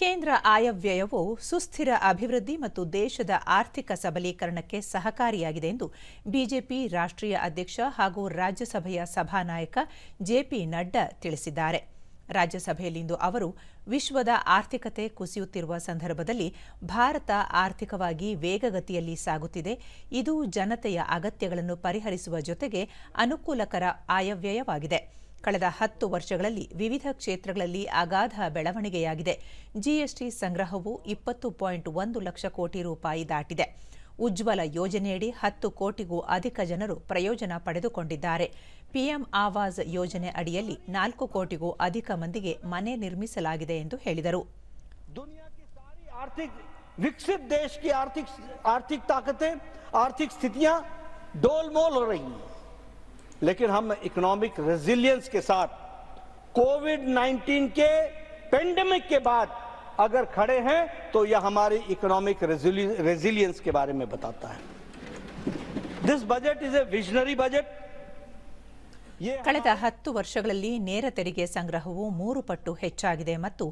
ಕೇಂದ್ರ ಆಯವ್ಯಯವು ಸುಸ್ಥಿರ ಅಭಿವೃದ್ಧಿ ಮತ್ತು ದೇಶದ ಆರ್ಥಿಕ ಸಬಲೀಕರಣಕ್ಕೆ ಸಹಕಾರಿಯಾಗಿದೆ ಎಂದು ಬಿಜೆಪಿ ರಾಷ್ಟ್ರೀಯ ಅಧ್ಯಕ್ಷ ಹಾಗೂ ರಾಜ್ಯಸಭೆಯ ಸಭಾನಾಯಕ ಜೆಪಿ ನಡ್ಡಾ ತಿಳಿಸಿದ್ದಾರೆ. ರಾಜ್ಯಸಭೆಯಲ್ಲಿಂದು ಅವರು ವಿಶ್ವದ ಆರ್ಥಿಕತೆ ಕುಸಿಯುತ್ತಿರುವ ಸಂದರ್ಭದಲ್ಲಿ ಭಾರತ ಆರ್ಥಿಕವಾಗಿ ವೇಗಗತಿಯಲ್ಲಿ ಸಾಗುತ್ತಿದೆ. ಇದು ಜನತೆಯ ಅಗತ್ಯಗಳನ್ನು ಪರಿಹರಿಸುವ ಜೊತೆಗೆ ಅನುಕೂಲಕರ ಆಯವ್ಯಯವಾಗಿದೆ. ಕಳೆದ ಹತ್ತು ವರ್ಷಗಳಲ್ಲಿ ವಿವಿಧ ಕ್ಷೇತ್ರಗಳಲ್ಲಿ ಅಗಾಧ ಬೆಳವಣಿಗೆಯಾಗಿದೆ ಜಿಎಸ್ಟಿ ಸಂಗ್ರಹವು ಇಪ್ಪತ್ತು ಪಾಯಿಂಟ್ ಒಂದು ಲಕ್ಷ ಕೋಟಿ ರೂಪಾಯಿ ದಾಟಿದೆ ಉಜ್ವಲ ಯೋಜನೆಯಡಿ ಹತ್ತು ಕೋಟಿಗೂ ಅಧಿಕ ಜನರು ಪ್ರಯೋಜನ ಪಡೆದುಕೊಂಡಿದ್ದಾರೆ ಪಿಎಂ ಆವಾಸ್ ಯೋಜನೆ ಅಡಿಯಲ್ಲಿ ನಾಲ್ಕು ಕೋಟಿಗೂ ಅಧಿಕ ಮಂದಿಗೆ ಮನೆ ನಿರ್ಮಿಸಲಾಗಿದೆ ಎಂದು ಹೇಳಿದರು दुनिया की सारी आर्थिक विकसित देश की आर्थिक आर्थिक ताकतें आर्थिक स्थितियां डोलमोल हो रही हैं लेकिन हम इकोनॉमिक रेजिलियंस के साथ कोविड 19 के पेंडेमिक के बाद अगर खड़े हैं तो यह हमारी इकोनॉमिक रेजिलियंस के बारे में बताता है this budget is a visionary budget ये ಕಳೆದ ಹತ್ತು ವರ್ಷಗಳಲ್ಲಿ ನೇರ ತೆರಿಗೆ ಸಂಗ್ರಹವು ಮೂರು ಪಟ್ಟು ಹೆಚ್ಚಾಗಿದೆ ಮತ್ತು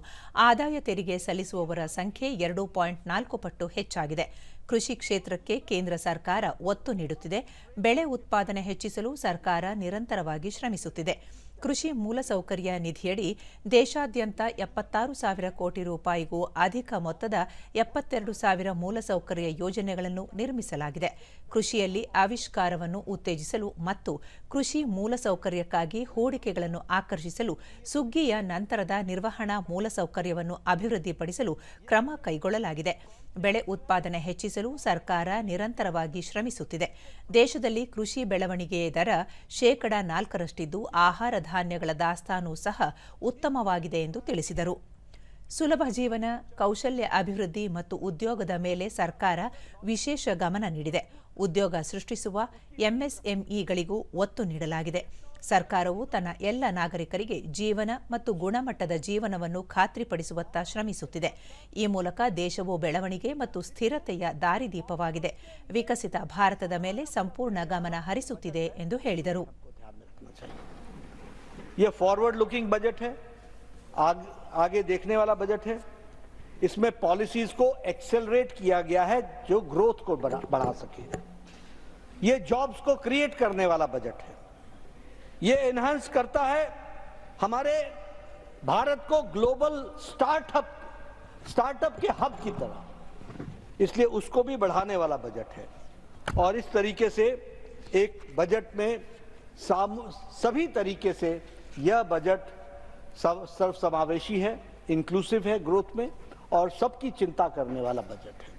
ಆದಾಯ ತೆರಿಗೆ ಸಲ್ಲಿಸುವವರ ಸಂಖ್ಯೆ ಎರಡು ಪಾಯಿಂಟ್ ನಾಲ್ಕು ಪಟ್ಟು ಹೆಚ್ಚಾಗಿದೆ ಕೃಷಿ ಕ್ಷೇತ್ರಕ್ಕೆ ಕೇಂದ್ರ ಸರ್ಕಾರ ಒತ್ತು ನೀಡುತ್ತಿದೆ. ಬೆಳೆ ಉತ್ಪಾದನೆ ಹೆಚ್ಚಿಸಲು ಸರ್ಕಾರ ನಿರಂತರವಾಗಿ ಶ್ರಮಿಸುತ್ತಿದೆ. ಕೃಷಿ ಮೂಲಸೌಕರ್ಯ ನಿಧಿಯಡಿ ದೇಶಾದ್ಯಂತ ಎಪ್ಪತ್ತಾರು ಸಾವಿರ ಕೋಟಿ ರೂಪಾಯಿಗೂ ಅಧಿಕ ಮೊತ್ತದ ಎಪ್ಪತ್ತೆರಡು ಸಾವಿರ ಮೂಲಸೌಕರ್ಯ ಯೋಜನೆಗಳನ್ನು ನಿರ್ಮಿಸಲಾಗಿದೆ. ಕೃಷಿಯಲ್ಲಿ ಆವಿಷ್ಕಾರವನ್ನು ಉತ್ತೇಜಿಸಲು ಮತ್ತು ಕೃಷಿ ಮೂಲಸೌಕರ್ಯಕ್ಕಾಗಿ ಹೂಡಿಕೆಗಳನ್ನು ಆಕರ್ಷಿಸಲು ಸುಗ್ಗಿಯ ನಂತರದ ನಿರ್ವಹಣಾ ಮೂಲಸೌಕರ್ಯವನ್ನು ಅಭಿವೃದ್ಧಿಪಡಿಸಲು ಕ್ರಮ ಕೈಗೊಳ್ಳಲಾಗಿದೆ. ಬೆಳೆ ಉತ್ಪಾದನೆ ಹೆಚ್ಚಿಸಲು ಸರ್ಕಾರ ನಿರಂತರವಾಗಿ ಶ್ರಮಿಸುತ್ತಿದೆ. ದೇಶದಲ್ಲಿ ಕೃಷಿ ಬೆಳವಣಿಗೆಯ ದರ ಶೇಕಡ ನಾಲ್ಕರಷ್ಟಿದ್ದು ಆಹಾರ ಧಾನ್ಯಗಳ ದಾಸ್ತಾನು ಸಹ ಉತ್ತಮವಾಗಿದೆ ಎಂದು ತಿಳಿಸಿದರು. ಸುಲಭ ಜೀವನ, ಕೌಶಲ್ಯ ಅಭಿವೃದ್ಧಿ ಮತ್ತು ಉದ್ಯೋಗದ ಮೇಲೆ ಸರ್ಕಾರ ವಿಶೇಷ ಗಮನ ನೀಡಿದೆ. ಉದ್ಯೋಗ ಸೃಷ್ಟಿಸುವ ಎಂಎಸ್ಎಂಇಗಳಿಗೂ ಒತ್ತು ನೀಡಲಾಗಿದೆ. ಸರ್ಕಾರವು ತನ್ನ ಎಲ್ಲ ನಾಗರಿಕರಿಗೆ ಜೀವನ ಮತ್ತು ಗುಣಮಟ್ಟದ ಜೀವನವನ್ನು ಖಾತ್ರಿಪಡಿಸುವತ್ತ ಶ್ರಮಿಸುತ್ತಿದೆ. ಈ ಮೂಲಕ ದೇಶವು ಬೆಳವಣಿಗೆ ಮತ್ತು ಸ್ಥಿರತೆಯ ದಾರಿದೀಪವಾಗಿದೆ. ವಿಕಸಿತ ಭಾರತದ ಮೇಲೆ ಸಂಪೂರ್ಣ ಗಮನ ಹರಿಸುತ್ತಿದೆ ಎಂದು ಹೇಳಿದರು. आगे देखने वाला बजट है। इसमें पॉलिसीज़ को एक्सेलरेट किया गया है जो ग्रोथ को बढ़ा, बढ़ा सके। ये जॉब्स को क्रिएट करने वाला बजट है। ये एनहांस करता है हमारे भारत को ग्लोबल स्टार्टअप स्टार्टअप के हब की तरह। इसलिए उसको भी बढ़ाने वाला बजट है। और इस तरीके से एक बजट में सभी तरीके से यह बजट समावेशी है इंक्लूसिव है ग्रोथ में और सबकी चिंता करने वाला बजट है।